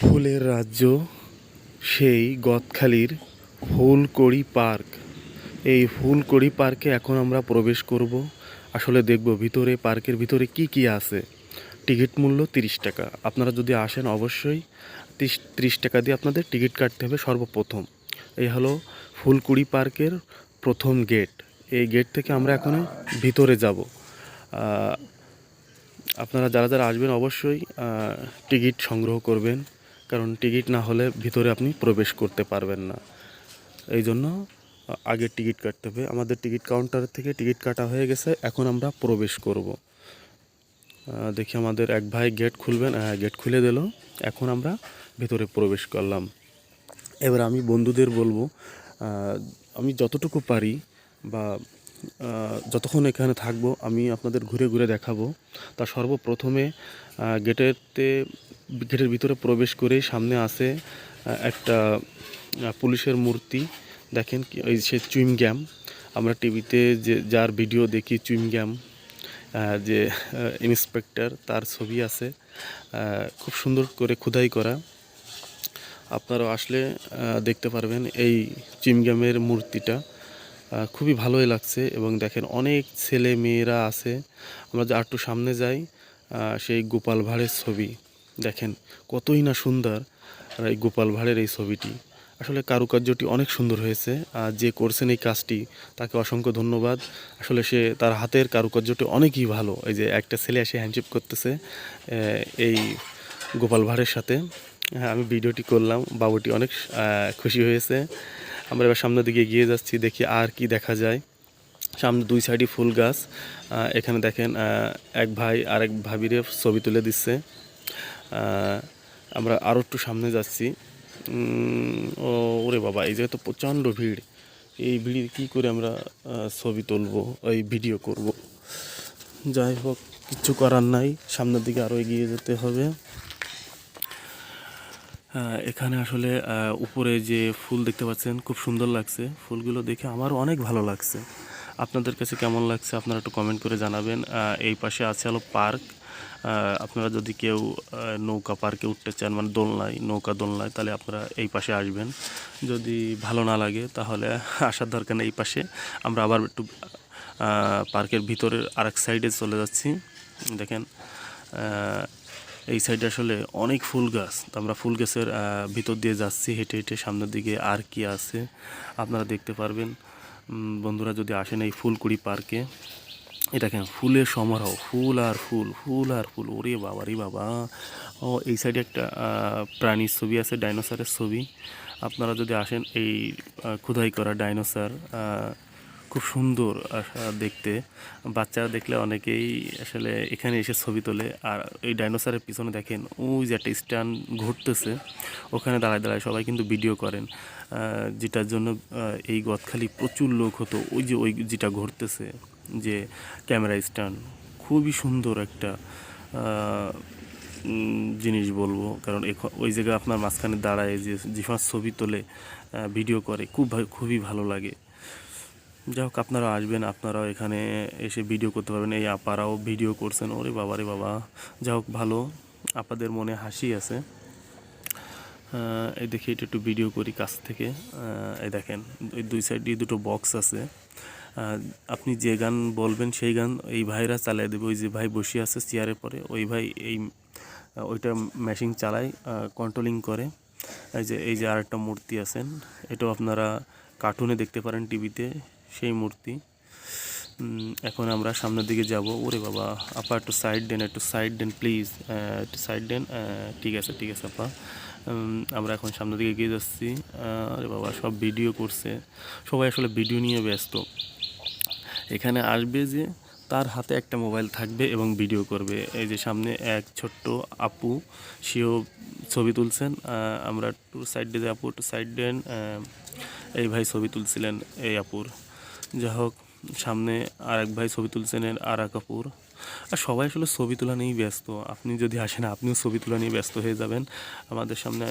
ফুলের রাজ্য, সেই গদখালির ফুলকড়ি পার্ক। এই ফুলকড়ি পার্কে এখন আমরা প্রবেশ করব। আসলে দেখব ভিতরে, পার্কের ভিতরে কি কি আছে। টিকিট মূল্য তিরিশ টাকা। আপনারা যদি আসেন অবশ্যই তিরিশ তিরিশ টাকা দিয়ে আপনাদের টিকিট কাটতে হবে সর্বপ্রথম। এই হলো ফুলকুড়ি পার্কের প্রথম গেট। এই গেট থেকে আমরা এখন ভিতরে যাব। আপনারা যারা যারা আসবেন অবশ্যই টিকিট সংগ্রহ করবেন। কারণ টিকিট না হলে ভিতরে আপনি প্রবেশ করতে পারবেন না। এই জন্য, আগে টিকিট কাটতে হবে। আমাদের টিকিট কাউন্টার থেকে টিকিট কাটা হয়ে গেছে, এখন আমরা প্রবেশ করব। দেখি আমাদের এক ভাই গেট খুলবেন হ্যাঁ গেট খুলে দিল। এখন আমরা ভিতরে প্রবেশ করলাম। এবার আমি বন্ধুদের বলব আমি যতটুকু পারি বা যতক্ষণ এখানে থাকব আমি আপনাদের ঘুরে ঘুরে দেখাবো। তা সর্বপ্রথমে গেটেতে গেটের ভিতরে প্রবেশ করেই সামনে আছে একটা পুলিশের মূর্তি। দেখেন এই সে চুইম গ্যাম। আমরা টিভিতে যে যার ভিডিও দেখি চুইংগ্যাম গ্যাম যে ইন্সপেক্টর তার ছবি আছে। খুব সুন্দর করে খোদাই করা। আপনারা আসলে দেখতে পারবেন এই চিমগ্যামের মূর্তিটা। আহ, খুবই ভালোই লাগছে এবং দেখেন অনেক ছেলে মেয়েরা আছে। আমরা যে আরটু সামনে যাই সেই গোপাল ভাঁড়ের ছবি। দেখেন কতই না সুন্দর এই গোপাল ভাঁড়ের এই ছবিটি। আসলে কারুকার্যটি অনেক সুন্দর হয়েছে, আর যে করছেন এই কাজটি, তাকে অসংখ্য ধন্যবাদ। আসলে সে তার হাতের কারুকার্যটি অনেকই ভালো। এই যে একটা ছেলে এসে হ্যান্ডশেপ করতেছে এই গোপাল ভাঁড়ের সাথে। হ্যাঁ আমি ভিডিওটি করলাম, বাবুটি অনেক খুশি হয়েছে। আমরা এবার সামনের দিকে এগিয়ে যাচ্ছি, দেখি আর কি দেখা যায়। সামনে দুই সাইডই ফুল গাছ। এখানে দেখেন এক ভাই আর এক ভাবিরে ছবি তুলে দিচ্ছে। আমরা আরও একটু সামনে যাচ্ছি। ও, ওরে বাবা, এই জায়গায় তো প্রচণ্ড ভিড়। এই ভিড়ে কী করে আমরা ছবি তুলবো, এই ভিডিও করব? যাই হোক কিচ্ছু করার নাই। সামনের দিকে আরও এগিয়ে যেতে হবে। এখানে আসলে উপরে যে ফুল দেখতে পাচ্ছেন, খুব সুন্দর লাগছে। ফুলগুলো দেখে আমারও অনেক ভালো লাগছে। আপনাদের কাছে কেমন লাগছে আপনারা একটু কমেন্ট করে জানাবেন। এই পাশে আছে হলো পার্ক। আপনারা যদি কেউ নৌকা পার্কে উঠতে চান মানে দোলনায়, নৌকা দোলনায়, তাহলে আপনারা এই পাশে আসবেন। যদি ভালো না লাগে, তাহলে আসার দরকার নেই এই পাশে। আমরা আবার একটু পার্কের ভিতরের আরেক সাইডে চলে যাচ্ছি। দেখেন এই সাইডে আসলে অনেক ফুল গাছ। তো আমরা ফুল গাছের ভিতর দিয়ে যাচ্ছি, হেঁটে হেঁটে সামনের দিকে আর কি আছে আপনারা দেখতে পারবেন। বন্ধুরা যদি আসেন এই ফুলকুড়ি পার্কে, এটা কেন ফুলের সমারোহ, ফুল আর ফুল ফুল আর ফুল। ওরে বাবা, রে বাবা। ও, এই সাইডে একটা প্রাণীর ছবি আছে, ডাইনোসরের ছবি। আপনারা যদি আসেন এই খোদাই করা ডাইনোসর খুব সুন্দর দেখতে। বাচ্চারা দেখলে অনেকেই আসলে এখানে এসে ছবি তোলে। আর এই ডাইনোসরের পিছনে দেখেন, ওই যে একটা স্ট্যান্ড ঘুরতেছে। ওখানে দাঁড়ায় দাঁড়ায় সবাই কিন্তু ভিডিও করেন। যেটার জন্য এই গদখালি প্রচুর লোক হতো। ওই যে ওই যেটা ঘুরতেছে, যে ক্যামেরা স্ট্যান্ড। খুবই সুন্দর একটা জিনিস বলব। কারণ ওই জায়গায় আপনার মাঝখানে দাঁড়ায় যে যে সময় ছবি তোলে ভিডিও করে। খুব খুবই ভালো লাগে। যাই হোক, আপনারা আসবেন, আপনারাও এখানে এসে ভিডিও করতে পারবেন। এই আপারাও ভিডিও করছেন। ওরে বাবা, রে বাবা। যাই হোক, ভালো। আপাদের মনে হাসি আছে। এই দেখি, এটা একটু ভিডিও করি কাছ থেকে। এই দেখেন ওই দুই সাইডে দুটো বক্স আছে। আপনি যে গান বলবেন, সেই গান এই ভাইরা চালিয়ে দেবে। ওই যে ভাই বসে আছে চেয়ারে পরে, ওই ভাই এই, ওইটা মেশিন চালায় কন্ট্রোলিং করে। এই যে এই যে আরেকটা মূর্তি আছেন, এটাও আপনারা কার্টুনে দেখতে পারেন টিভিতে সেই মূর্তি। এখন আমরা সামনের দিকে যাব। ওরে বাবা, আপা একটু সাইড দেন, একটু সাইড দেন প্লিজ একটু সাইড দেন। ঠিক আছে ঠিক আছে, আপা। আমরা এখন সামনের দিকে এগিয়ে যাচ্ছি। আরে বাবা, সব ভিডিও করছে। সবাই আসলে ভিডিও নিয়ে ব্যস্ত। এখানে আসবে যে তার হাতে একটা মোবাইল থাকবে এবং ভিডিও করবে। এই যে সামনে এক ছোট্ট আপু, সেও ছবি তুলছেন। আমরা একটু সাইড দিয়ে আপু একটু সাইড দেন। এই ভাই ছবি তুলছিলেন, এই আপুর। যাই হোক সামনে আর এক ভাই ছবি তুলছেন আর কাপুর। আর সবাই আসলে ছবি তোলা নিয়েই ব্যস্ত। আপনি যদি আসেন, আপনিও ছবি তোলা নিয়ে ব্যস্ত হয়ে যাবেন। আমাদের সামনে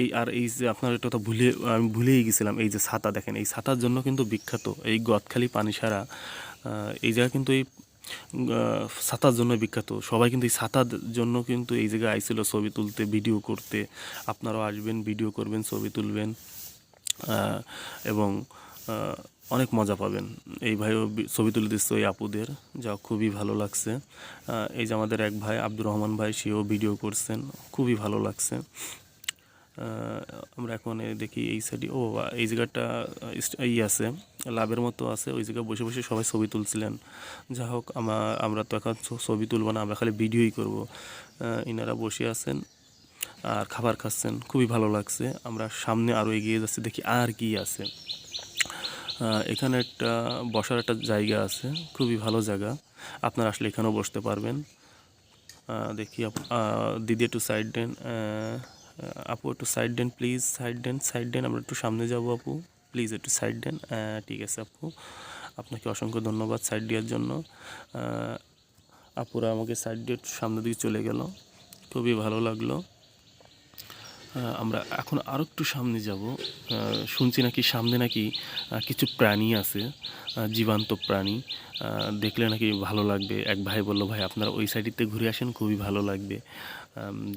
এই আর এই যে আপনার এটা তো ভুলে, আমি ভুলেই গেছিলাম, এই যে ছাতা দেখেন, এই ছাতার জন্য কিন্তু বিখ্যাত, এই গদখালি পানি সারা এই জায়গা কিন্তু এই ছাতার জন্য বিখ্যাত। সবাই কিন্তু এই ছাতার জন্য কিন্তু এই জায়গায় আইছিল ছবি তুলতে, ভিডিও করতে। আপনারাও আসবেন, ভিডিও করবেন, ছবি তুলবেন। এবং অনেক মজা পাবেন। এই ভাইও ছবি তুলে দিচ্ছে ওই আপুদের, যা খুবই ভালো লাগছে। এই যে আমাদের এক ভাই আব্দুর রহমান ভাই, সেও ভিডিও করছেন, খুবই ভালো লাগছে। আমরা এখন দেখি এই সাইডে ও এই জায়গাটা ই আছে, লাভের মতো আছে, ওই জায়গায় বসে বসে সবাই ছবি তুলছিলেন। যা হোক, আমা, আমরা তো এখন ছবি তুলবো না, আমরা খালি ভিডিওই করব। ইনারা বসে আছেন আর খাবার খাচ্ছেন, খুবই ভালো লাগছে। আমরা সামনে আরও এগিয়ে যাচ্ছি, দেখি আর কি আছে। এখানে একটা বসার একটা জায়গা আছে খুবই ভালো জায়গা। আপনারা আসলে এখানেও বসতে পারবেন। দেখি দিদি একটু সাইড আহ, আপু একটু সাইড দেন প্লিজ সাইড দেন সাইড দেন আমরা একটু সামনে যাব আপু। প্লিজ একটু সাইড আহ, ঠিক আছে আপু। আপনাকে অসংখ্য ধন্যবাদ সাইড দেওয়ার জন্য। আপুরা আমাকে সাইড দিয়ে একটু সামনের দিকে চলে গেল। খুবই ভালো লাগল। আমরা এখন আরও একটু সামনে যাব। শুনছি নাকি সামনে নাকি কিছু প্রাণী আছে জীবান্ত প্রাণী। দেখলে নাকি ভালো লাগবে। এক ভাই বলল, ভাই, আপনারা ওই সাইডেতে ঘুরে আসেন, খুবই ভালো লাগবে।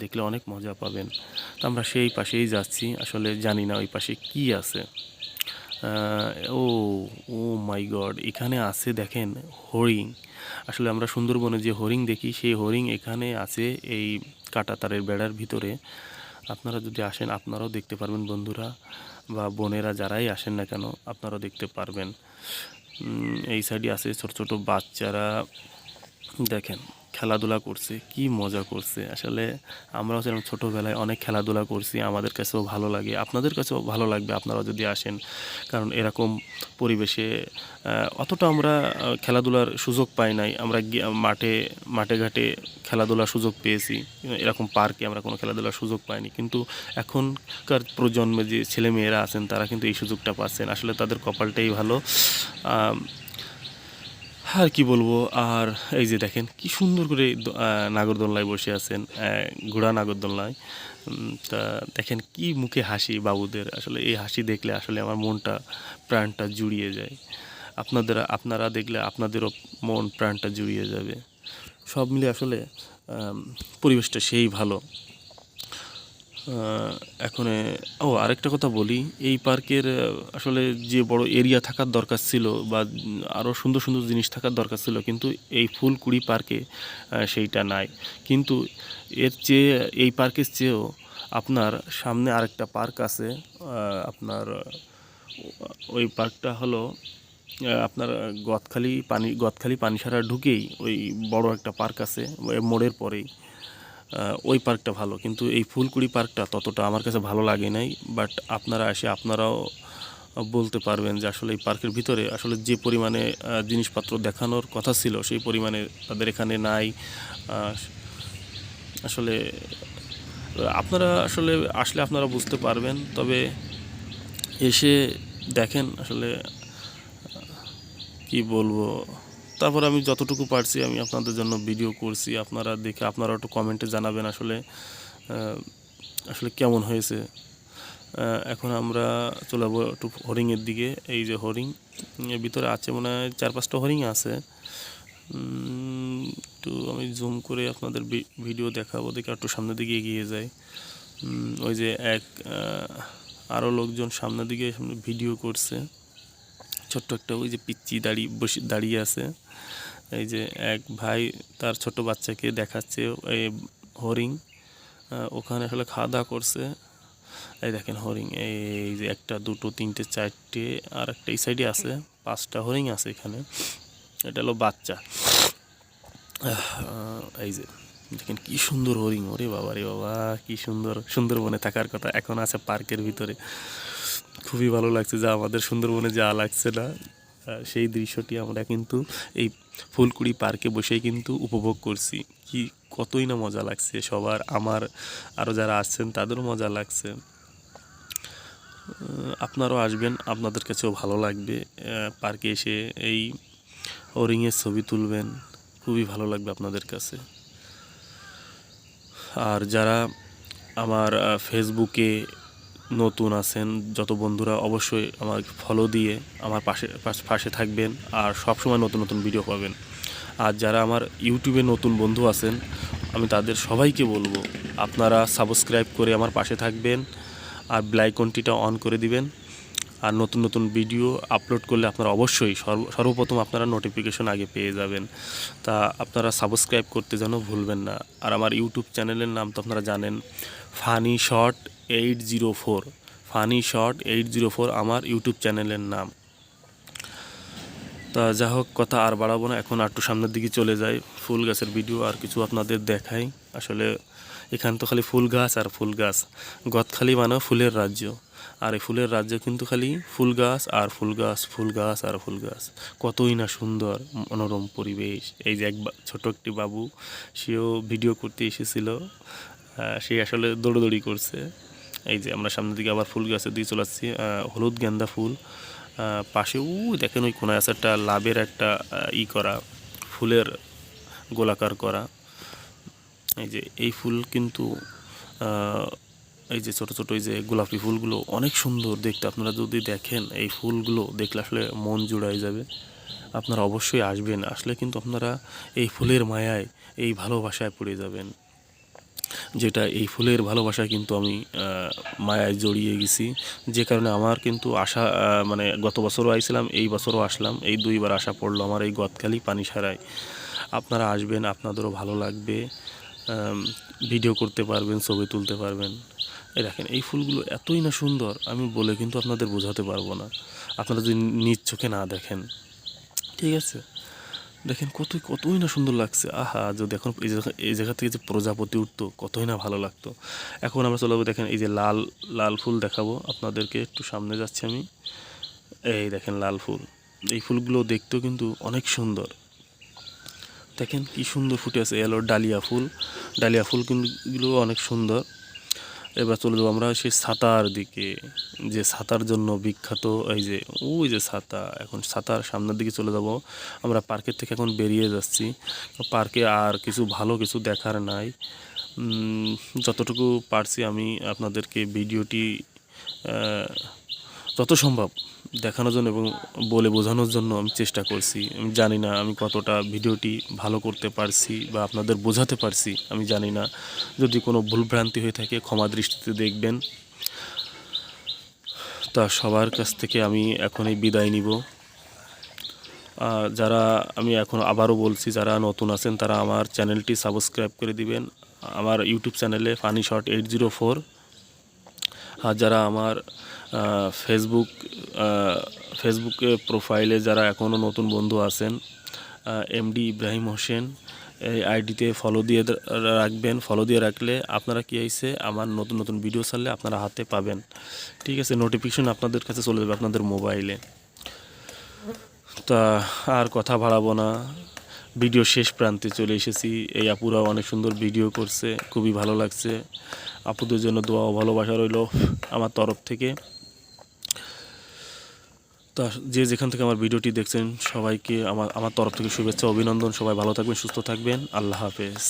দেখলে অনেক মজা পাবেন। তো আমরা সেই পাশেই যাচ্ছি। আসলে জানি না ওই পাশে কি আছে। ও ও মাই গড, এখানে আছে দেখেন হরিণ। আসলে আমরা সুন্দরবনে যে হরিণ দেখি, সেই হরিণ এখানে আছে এই কাঁটাতারের বেড়ার ভিতরে। আপনারা যদি আসেন, আপনারাও দেখতে পারবেন বন্ধুরা বা বোনেরা যারাই আসেন না কেন, আপনারাও দেখতে পারবেন। এই সাইডে আছে ছোট ছোট বাচ্চারা। দেখেন খেলাধুলা করছে, কি মজা করছে। আসলে আমরাও যেরকম ছোটোবেলায় অনেক খেলাধুলা করছি, আমাদের কাছেও ভালো লাগে। আপনাদের কাছেও ভালো লাগবে আপনারাও যদি আসেন, কারণ এরকম পরিবেশে অতটা আমরা খেলাধুলার সুযোগ পাই নাই। আমরা মাঠে মাঠে ঘাটে খেলাধুলার সুযোগ পেয়েছি। এরকম পার্কে আমরা কোনো খেলাধুলার সুযোগ পাইনি। কিন্তু এখনকার প্রজন্মে যে ছেলেমেয়েরা আছেন, তারা কিন্তু এই সুযোগটা পাচ্ছেন। আসলে তাদের কপালটাই ভালো। আর কি বলব? আর এই যে দেখেন কি সুন্দর করে নাগরদোলনায় বসে আছেন ঘোড়া নাগরদোলনায় উম, তা দেখেন কি মুখে হাসি বাবুদের। আসলে এই হাসি দেখলে আসলে আমার মনটা প্রাণটা জুড়িয়ে যায়। আপনাদের আপনারা দেখলে আপনাদেরও মন প্রাণটা জুড়িয়ে যাবে। সব মিলে আসলে পরিবেশটা সেই ভালো। এখন ও, আরেকটা কথা বলি। এই পার্কের আসলে যে বড় এরিয়া থাকার দরকার ছিল বা আরও সুন্দর সুন্দর জিনিস থাকার দরকার ছিল, কিন্তু এই ফুলকুড়ি পার্কে সেইটা নাই। কিন্তু এর চেয়ে, এই পার্কের চেয়েও আপনার সামনে আরেকটা পার্ক আছে আপনার, ওই পার্কটা হলো আপনার গদখালি পানি গদখালি পানি সারা ঢুকেই ওই বড় একটা পার্ক আছে মোড়ের পরেই। ওই পার্কটা ভালো। কিন্তু এই ফুলকুড়ি পার্কটা ততটা আমার কাছে ভালো লাগে নাই। বাট আপনারা এসে আপনারাও বলতে পারবেন যে আসলে এই পার্কের ভিতরে আসলে যে পরিমাণে জিনিসপত্র দেখানোর কথা ছিল, সেই পরিমাণে তাদের এখানে নাই। আসলে আপনারা আসলে আসলে আপনারা বুঝতে পারবেন। তবে এসে দেখেন আসলে কি বলব? তারপর আমি যতটুকু পারছি আমি আপনাদের জন্য ভিডিও করছি। আপনারা দেখে আপনারা একটু কমেন্টে জানাবেন আসলে আসলে কেমন হয়েছে। এখন আমরা চলে যাব একটু হরিংয়ের দিকে। এই যে হরিং এর ভিতরে আছে মনে হয় চার পাঁচটা হরিং আছে। একটু আমি জুম করে আপনাদের ভিডিও দেখাবো, দেখে একটু সামনের দিকে এগিয়ে যাই। ওই যে এক আরও লোকজন সামনের দিকে ভিডিও করছে। ছোট্ট একটা ওই যে পিচ্চি দাঁড়িয়ে বসে, দাঁড়িয়ে আছে। এই যে এক ভাই তার ছোট বাচ্চাকে দেখাচ্ছে এই হরিং ওখানে আসলে খাওয়া দাওয়া করছে। এই দেখেন হরিং এই যে একটা, দুটো, তিনটে, চারটে, আর একটা এই সাইডে আছে, পাঁচটা হরিং আছে এখানে। এটা হলো বাচ্চা। এই যে দেখেন কি সুন্দর হরিং ওরে বাবা, রে বাবা, কি সুন্দর, সুন্দরবনে থাকার কথা। এখন আছে পার্কের ভিতরে। খুবই ভালো লাগছে যা আমাদের সুন্দরবনে যা লাগছে না সেই দৃশ্যটি আমরা কিন্তু এই ফুলকুড়ি পার্কে বসেই কিন্তু উপভোগ করছি। কি কতই না মজা লাগছে সবার, আমার আরও যারা আসছেন তাদেরও মজা লাগছে। আপনারাও আসবেন, আপনাদের কাছেও ভালো লাগবে। পার্কে এসে এই ওরিংয়ের ছবি তুলবেন, খুবই ভালো লাগবে আপনাদের কাছে। আর যারা আমার ফেসবুকে নতুন আছেন, যত বন্ধুরা অবশ্যই আমার ফলো দিয়ে আমার পাশে, পাশ- থাকবেন আর সবসময় নতুন নতুন ভিডিও পাবেন। আর যারা আমার ইউটিউবে নতুন বন্ধু আছেন, আমি তাদের সবাইকে বলব, আপনারা সাবস্ক্রাইব করে আমার পাশে থাকবেন আর ব্লাইকনটিটা অন করে দিবেন। আর নতুন নতুন ভিডিও আপলোড করলে আপনারা অবশ্যই সর্ব- সর্বপ্রথম আপনারা নোটিফিকেশন আগে পেয়ে যাবেন। তা আপনারা সাবস্ক্রাইব করতে যেন ভুলবেন না। আর আমার ইউটিউব চ্যানেলের নাম তো আপনারা জানেন funny short eight zero four funny short eight zero four আমার ইউটিউব চ্যানেলের নাম। তা যা হোক, কথা আর বাড়াবো না, এখন একটু সামনের দিকে চলে যাই। ফুল গাছের ভিডিও আর কিছু আপনাদের দেখাই। আসলে এখান তো খালি ফুল গাছ আর ফুল গাছ। গদখালি মানে ফুলের রাজ্য। আর এই ফুলের রাজ্য কিন্তু খালি ফুল গাছ আর ফুল গাছ ফুল গাছ আর ফুল গাছ। কতই না সুন্দর, মনোরম পরিবেশ। এই যে এক ছোট একটি বাবু, সেও ভিডিও করতে এসেছিল। সে আসলে দৌড়দৌড়ি করছে। এই যে আমরা সামনের দিকে আবার ফুল গাছের দিকে চলে আসছি হলুদ গেন্দা ফুল। পাশে উ দেখেন ওই কোনায় আছে একটা লাভের একটা ই করা, ফুলের গোলাকার করা। এই যে এই ফুল কিন্তু এই যে ছোট ছোট এই যে গোলাপি ফুলগুলো অনেক সুন্দর দেখতে। আপনারা যদি দেখেন এই ফুলগুলো, দেখলে আসলে মন জুড়াই যাবে। আপনারা অবশ্যই আসবেন। আসলে কিন্তু আপনারা এই ফুলের মায়ায়, এই ভালোবাসায় পড়ে যাবেন। যেটা এই ফুলের ভালোবাসায় কিন্তু আমি মায়ায় জড়িয়ে গেছি। যে কারণে আমার কিন্তু আশা মানে গত বছরও আইছিলাম, এই বছরও আসলাম। এই দুইবার আশা পড়ল আমার এই গদখালি পানি সারায় আপনারা আসবেন, আপনাদেরও ভালো লাগবে। ভিডিও করতে পারবেন, ছবি তুলতে পারবেন। এই দেখেন, এই ফুলগুলো এতই না সুন্দর, আমি বলে কিন্তু আপনাদের বোঝাতে পারব না। আপনারা যদি নিজ চোখে না দেখেন, ঠিক আছে? দেখেন কতই কতই না সুন্দর লাগছে। আহা, যদি এখন এই জায়গা এই জায়গা থেকে যে প্রজাপতি উঠতো, কতই না ভালো লাগতো। এখন আমরা চলে যাব, দেখেন এই যে লাল লাল ফুল দেখাবো আপনাদেরকে, একটু সামনে যাচ্ছি আমি। এই দেখেন লাল ফুল। এই ফুলগুলো দেখতেও কিন্তু অনেক সুন্দর। দেখেন কি সুন্দর ফুটে আছে এলো ডালিয়া ফুল। ডালিয়া ফুল কিন্তু অনেক সুন্দর। এবার চলে যাব আমরা সেই সাঁতার দিকে, যে সাঁতার জন্য বিখ্যাত এই যে, ওই যে ছাতা এখন সাঁতার সামনের দিকে চলে যাব। আমরা পার্কের থেকে এখন বেরিয়ে যাচ্ছি। পার্কে আর কিছু ভালো কিছু দেখার নাই। যতটুকু পারছি আমি আপনাদেরকে ভিডিওটি যত সম্ভব দেখানোর জন্য এবং বলে বোঝানোর জন্য আমি চেষ্টা করছি। আমি জানি না আমি কতটা ভিডিওটি ভালো করতে পারছি বা আপনাদের বোঝাতে পারছি, আমি জানি না। যদি কোনো ভুলভ্রান্তি হয়ে থাকে, ক্ষমা দৃষ্টিতে দেখবেন। তা সবার কাছ থেকে আমি এখনই বিদায় নিব। যারা আমি এখন আবারও বলছি, যারা নতুন আছেন, তারা আমার চ্যানেলটি সাবস্ক্রাইব করে দিবেন। আমার ইউটিউব চ্যানেলে funny short eight zero four. আর যারা আমার ফেসবুক ফেসবুকে প্রোফাইলে যারা এখনও নতুন বন্ধু আছেন এমডি ইব্রাহিম হোসেন এই আইডিতে ফলো দিয়ে রাখবেন ফলো দিয়ে রাখলে আপনারা কী হয়েছে আমার নতুন নতুন ভিডিও ছাড়লে আপনারা হাতে পাবেন। ঠিক আছে নোটিফিকেশন আপনাদের কাছে চলে যাবে আপনাদের মোবাইলে তা, আর কথা বাড়াবো না। ভিডিও শেষ প্রান্তে চলে এসেছি। এই আপুরা অনেক সুন্দর ভিডিও করছে, খুবই ভালো লাগছে। আপুদের জন্য দোয়া ও ভালোবাসা রইল আমার তরফ থেকে। তা যে যেখান থেকে আমার ভিডিওটি দেখছেন সবাইকে আমার আমার তরফ থেকে শুভেচ্ছা, অভিনন্দন। সবাই ভালো থাকবেন, সুস্থ থাকবেন। আল্লাহ হাফেজ।